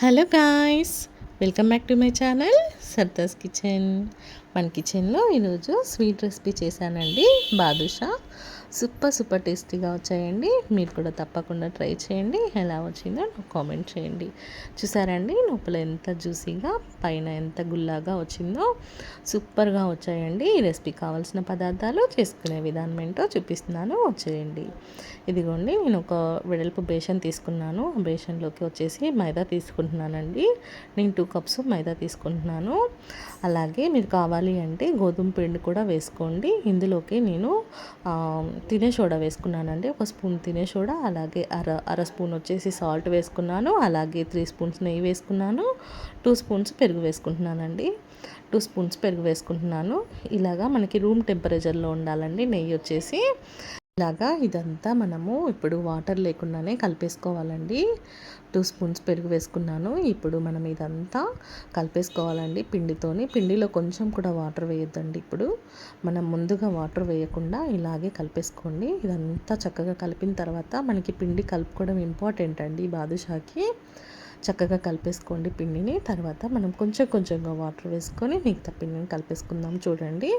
Hello guys welcome back to my channel Sardas kitchen. మన కిచెన్లో ఈరోజు స్వీట్ రెసిపీ చేశానండి బాదుషా. సూపర్ సూపర్ టేస్టీగా వచ్చాయండి. మీరు కూడా తప్పకుండా ట్రై చేయండి. ఎలా వచ్చిందో నాకు కామెంట్ చేయండి. చూసారండి లోపల ఎంత జ్యూసీగా పైన ఎంత గుల్లాగా వచ్చిందో. సూపర్గా వచ్చాయండి. ఈ రెసిపీ కావాల్సిన పదార్థాలు చేసుకునే విధానం ఏంటో చూపిస్తున్నాను. వచ్చేయండి. ఇదిగోండి నేను ఒక వెడల్పు బేషన్ తీసుకున్నాను. బేషన్లోకి వచ్చేసి మైదా తీసుకుంటున్నానండి. నేను టూ కప్స్ మైదా తీసుకుంటున్నాను. అలాగే మీరు కావాలి అంటే గోధుమ పిండి కూడా వేసుకోండి. ఇందులోకి నేను తినే సోడా వేసుకున్నానండి. ఒక స్పూన్ తినే సోడా అలాగే అర అర స్పూన్ వచ్చేసి సాల్ట్ వేసుకున్నాను అలాగే త్రీ స్పూన్స్ నెయ్యి వేసుకున్నాను టూ స్పూన్స్ పెరుగు వేసుకుంటున్నానండి. టూ స్పూన్స్ పెరుగు వేసుకుంటున్నాను. ఇలాగా మనకి రూమ్ టెంపరేచర్లో ఉండాలండి నెయ్యి వచ్చేసి. ఇలాగా ఇదంతా మనము ఇప్పుడు వాటర్ లేకుండానే కలిపేసుకోవాలండి. టూ స్పూన్స్ పెరుగు వేసుకున్నాను. ఇప్పుడు మనం ఇదంతా కలిపేసుకోవాలండి పిండితోని. పిండిలో కొంచెం కూడా వాటర్ వేయొద్దండి ఇప్పుడు. మనం ముందుగా వాటర్ వేయకుండా ఇలాగే కలిపేసుకోండి. ఇదంతా చక్కగా కలిపిన తర్వాత మనకి పిండి కలుపుకోవడం ఇంపార్టెంట్ అండి బాదుషాకి. చక్కగా కలిపేసుకోండి పిండిని. తర్వాత మనం కొంచెం కొంచెంగా వాటర్ వేసుకొని మిగతా పిండిని కలిపేసుకుందాం చూడండి.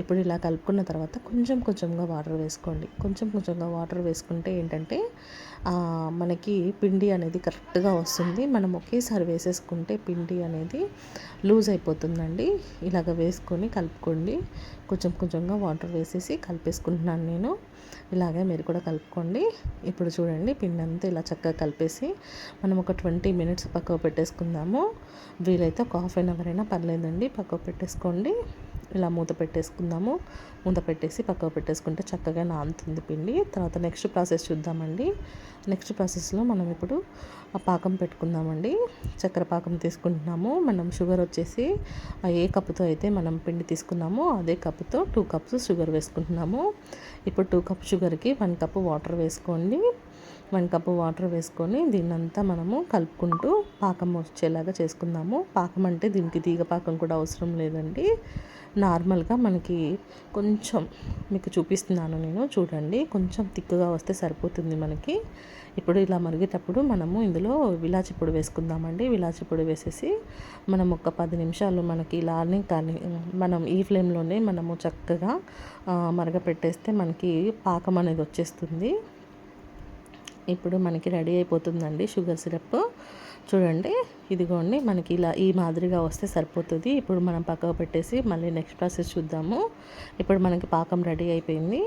ఇప్పుడు ఇలా కలుపుకున్న తర్వాత కొంచెం కొంచెంగా వాటర్ వేసుకోండి. కొంచెం కొంచెంగా వాటర్ వేసుకుంటే ఏంటంటే మనకి పిండి అనేది కరెక్ట్గా వస్తుంది. మనం ఒకేసారి వేసేసుకుంటే పిండి అనేది లూజ్ అయిపోతుందండి. ఇలాగ వేసుకొని కలుపుకోండి. కొంచెం కొంచెంగా వాటర్ వేసేసి కలిపేసుకుంటున్నాను నేను. ఇలాగే మీరు కూడా కలుపుకోండి. ఇప్పుడు చూడండి పిండి అంతా ఇలా చక్కగా కలిపేసి మనం ఒక ట్వంటీ మినిట్స్ పక్కకు పెట్టేసుకుందాము. వీలైతే ఒక హాఫ్ అన్ అవర్ అయినా పర్లేదండి పక్కకు పెట్టేసుకోండి. ఇలా మూత పెట్టేసుకుందాము. మూత పెట్టేసి పక్కకు పెట్టేసుకుంటే చక్కగా నానుతుంది పిండి. తర్వాత నెక్స్ట్ ప్రాసెస్ చూద్దామండి. నెక్స్ట్ ప్రాసెస్లో మనం ఇప్పుడు ఆ పాకం పెట్టుకుందామండి. చక్కెర పాకం తీసుకుంటున్నాము. మనం షుగర్ వచ్చేసి ఏ కప్పుతో అయితే మనం పిండి తీసుకున్నామో అదే కప్పుతో టూ కప్స్ షుగర్ వేసుకుంటున్నాము. ఇప్పుడు టూ కప్ షుగర్కి వన్ కప్ వాటర్ వేసుకోండి. వన్ కప్ వాటర్ వేసుకొని దీన్నంతా మనము కలుపుకుంటూ పాకం వచ్చేలాగా చేసుకుందాము. పాకం అంటే దీనికి తీగ పాకం కూడా అవసరం లేదండి. నార్మల్గా మనకి కొంచెం మీకు చూపిస్తున్నాను నేను చూడండి. కొంచెం తిక్కుగా వస్తే సరిపోతుంది మనకి. ఇప్పుడు ఇలా మరిగేటప్పుడు మనము ఇందులో విలాచి పొడి వేసుకుందామండి. విలాచి పొడి వేసేసి మనం ఒక పది నిమిషాలు మనకి ఇలానే కానీ మనం ఈ ఫ్లేమ్లోనే మనము చక్కగా మరగపెట్టేస్తే మనకి పాకం అనేది వచ్చేస్తుంది. ఇప్పుడు మనకి రెడీ అయిపోతుందండి షుగర్ సిరప్. చూడండి ఇదిగోండి మనకి ఇలా ఈ మాదిరిగా వస్తే సరిపోతుంది. ఇప్పుడు మనం పక్కకు పెట్టేసి మళ్ళీ నెక్స్ట్ ప్రాసెస్ చూద్దాము. ఇప్పుడు మనకి పాకం రెడీ అయిపోయింది.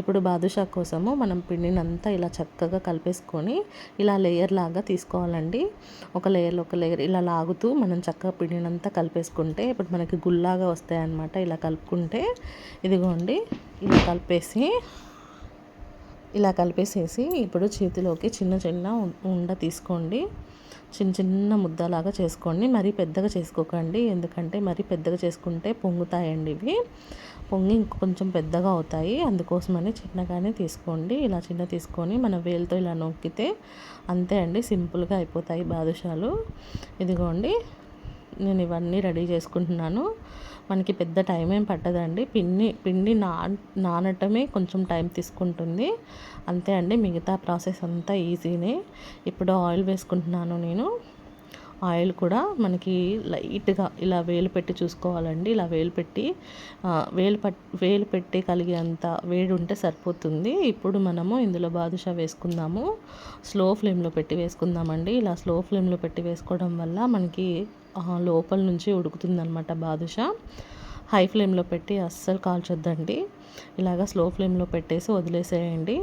ఇప్పుడు బాదుషా కోసము మనం పిండిని అంతా ఇలా చక్కగా కలిపేసుకొని ఇలా లేయర్ లాగా తీసుకోవాలండి. ఒక లేయర్ ఒక లేయర్ ఇలా లాగుతూ మనం చక్కగా పిండిని అంతా కలిపేసుకుంటే ఇప్పుడు మనకి గుల్లాగా వస్తాయి అన్నమాట ఇలా కలుపుకుంటే. ఇదిగోండి ఇలా కలిపేసి ఇలా కలిపేసేసి ఇప్పుడు చేతిలోకి చిన్న చిన్న ఉండ తీసుకోండి. చిన్న చిన్న ముద్దలాగా చేసుకోండి. మరీ పెద్దగా చేసుకోకండి. ఎందుకంటే మరీ పెద్దగా చేసుకుంటే పొంగుతాయండి ఇవి. పొంగి ఇంకొంచెం పెద్దగా అవుతాయి. అందుకోసమని చిన్నగానే తీసుకోండి. ఇలా చిన్న తీసుకొని మన వేలుతో ఇలా నొక్కితే అంతే అండి. సింపుల్గా అయిపోతాయి బాదుషాలు. ఇదిగోండి. నేను ఇవన్నీ రెడీ చేసుకుంటున్నాను. మనకి పెద్ద టైం ఏం పట్టదండి. పిండి పిండి నా నానటమే కొంచెం టైం తీసుకుంటుంది. అంతే అండి మిగతా ప్రాసెస్ అంతా ఈజీనే ఇప్పుడు ఆయిల్ వేసుకుంటున్నాను నేను. ఆయిల్ కూడా మనకి లైట్గా ఇలా వేలు పెట్టి చూసుకోవాలండి. ఇలా వేలు పెట్టి వేలు పట్ వేలు పెట్టి కలిగేంత వేడి ఉంటే సరిపోతుంది. ఇప్పుడు మనము ఇందులో బాదుషా వేసుకుందాము. స్లో ఫ్లేమ్లో పెట్టి వేసుకుందామండి. ఇలా స్లో ఫ్లేమ్లో పెట్టి వేసుకోవడం వల్ల మనకి లోపల నుంచి ఉడుకుతుందనమాట బాదుషా. హై ఫ్లేమ్లో పెట్టి అస్సలు కాల్చొద్దండి. ఇలాగ స్లో ఫ్లేమ్లో పెట్టేసి వదిలేసేయండి.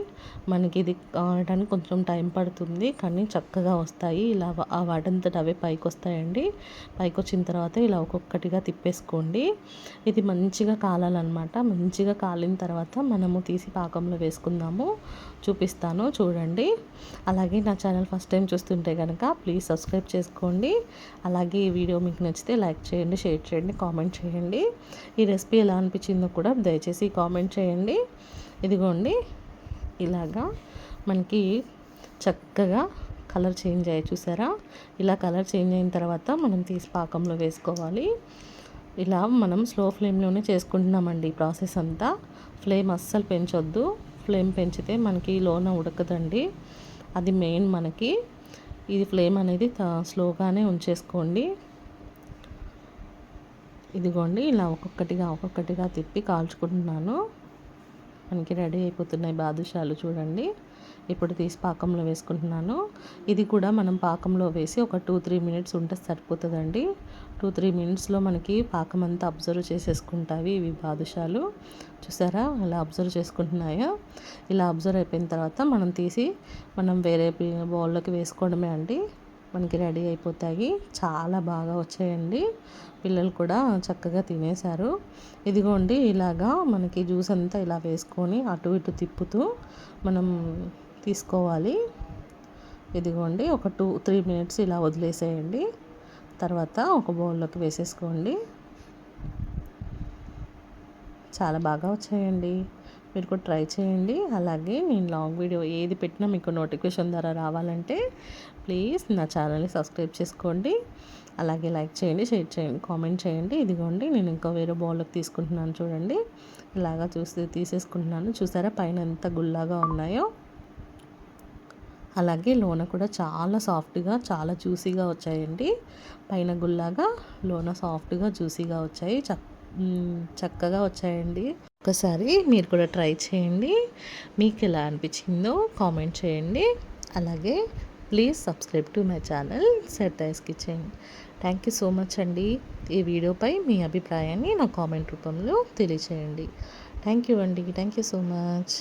మనకి ఇది కావడానికి కొంచెం టైం పడుతుంది. కానీ చక్కగా వస్తాయి. ఇలా ఆ వాటంతట అవే పైకి వస్తాయండి పైకి వచ్చిన తర్వాత ఇలా ఒక్కొక్కటిగా తిప్పేసుకోండి. ఇది మంచిగా కాలాలన్నమాట. మంచిగా కాలిన తర్వాత మనము తీసి పాకంలో వేసుకుందాము. చూపిస్తాను. చూడండి. అలాగే నా ఛానల్ ఫస్ట్ టైం చూస్తుంటే కనుక ప్లీజ్ సబ్స్క్రైబ్ చేసుకోండి. అలాగే ఈ వీడియో మీకు నచ్చితే లైక్ చేయండి షేర్ చేయండి కామెంట్ చేయండి. ఈ రెసిపీ ఎలా అనిపించిందో కూడా దయచేసి కామెంట్ చేయండి. ఇదిగోండి ఇలాగా మనకి చక్కగా కలర్ చేంజ్ అయ్యి చూసారా? ఇలా కలర్ చేంజ్ అయిన తర్వాత మనం తీసి పాకంలో వేసుకోవాలి. ఇలా మనం స్లో ఫ్లేమ్లోనే చేసుకుంటున్నామండి ఈ ప్రాసెస్ అంతా. ఫ్లేమ్ అస్సలు పెంచొద్దు. ఫ్లేమ్ పెంచితే మనకి లోన ఉడకదండి. అది మెయిన్ మనకి. ఇది ఫ్లేమ్ అనేది స్లోగానే ఉంచేసుకోండి. ఇదిగోండి ఇలా ఒక్కొక్కటిగా ఒక్కొక్కటిగా తిప్పి కాల్చుకుంటున్నాను. మనకి రెడీ అయిపోతున్నాయి బాదుషాలు చూడండి. ఇప్పుడు తీసి పాకంలో వేసుకుంటున్నాను. ఇది కూడా మనం పాకంలో వేసి ఒక టూ త్రీ మినిట్స్ ఉంటే సరిపోతుందండి. టూ త్రీ మినిట్స్లో మనకి పాకం అంతా అబ్జర్వ్ చేసేసుకుంటావి ఇవి బాదుషాలు. చూసారా ఇలా అబ్జర్వ్ చేసుకుంటున్నాయా? ఇలా అబ్జర్వ్ అయిపోయిన తర్వాత మనం తీసి మనం వేరే బౌల్లోకి వేసుకోవడమే అండి. మనకి రెడీ అయిపోతాయి. చాలా బాగా వచ్చాయండి. పిల్లలు కూడా చక్కగా తినేశారు. ఇదిగోండి ఇలాగా మనకి జ్యూస్ అంతా ఇలా వేసుకొని అటు ఇటు తిప్పుతూ మనం తీసుకోవాలి. ఇదిగోండి ఒక టూ త్రీ మినిట్స్ ఇలా వదిలేసేయండి. తర్వాత ఒక బౌల్లోకి వేసేసుకోండి. చాలా బాగా వచ్చాయండి. మీరు కూడా ట్రై చేయండి. అలాగే నేను లాంగ్ వీడియో ఏది పెట్టినా మీకు నోటిఫికేషన్ ద్వారా రావాలంటే ప్లీజ్ నా ఛానల్ని సబ్స్క్రైబ్ చేసుకోండి. అలాగే లైక్ చేయండి షేర్ చేయండి కామెంట్ చేయండి. ఇదిగోండి నేను ఇంకా వేరే బౌల్లోకి తీసుకుంటున్నాను చూడండి. ఇలాగా చూసి తీసేసుకుంటున్నాను. చూసారా? పైన ఎంత గుల్లాగా ఉన్నాయో. అలాగే లోన కూడా చాలా సాఫ్ట్గా చాలా జ్యూసీగా వచ్చాయండి. పైన గుల్లాగా లోన సాఫ్ట్గా జ్యూసీగా వచ్చాయి. చక్కగా వచ్చాయండి. ఒకసారి మీరు కూడా ట్రై చేయండి. మీకు ఎలా అనిపించిందో కామెంట్ చేయండి. అలాగే please subscribe to my channel సెటైస్ kitchen. Thank you so much అండి. ఈ వీడియోపై మీ అభిప్రాయాన్ని నా కామెంట్ రూపంలో తెలియచేయండి. థ్యాంక్ యూ అండి. Thank you so much.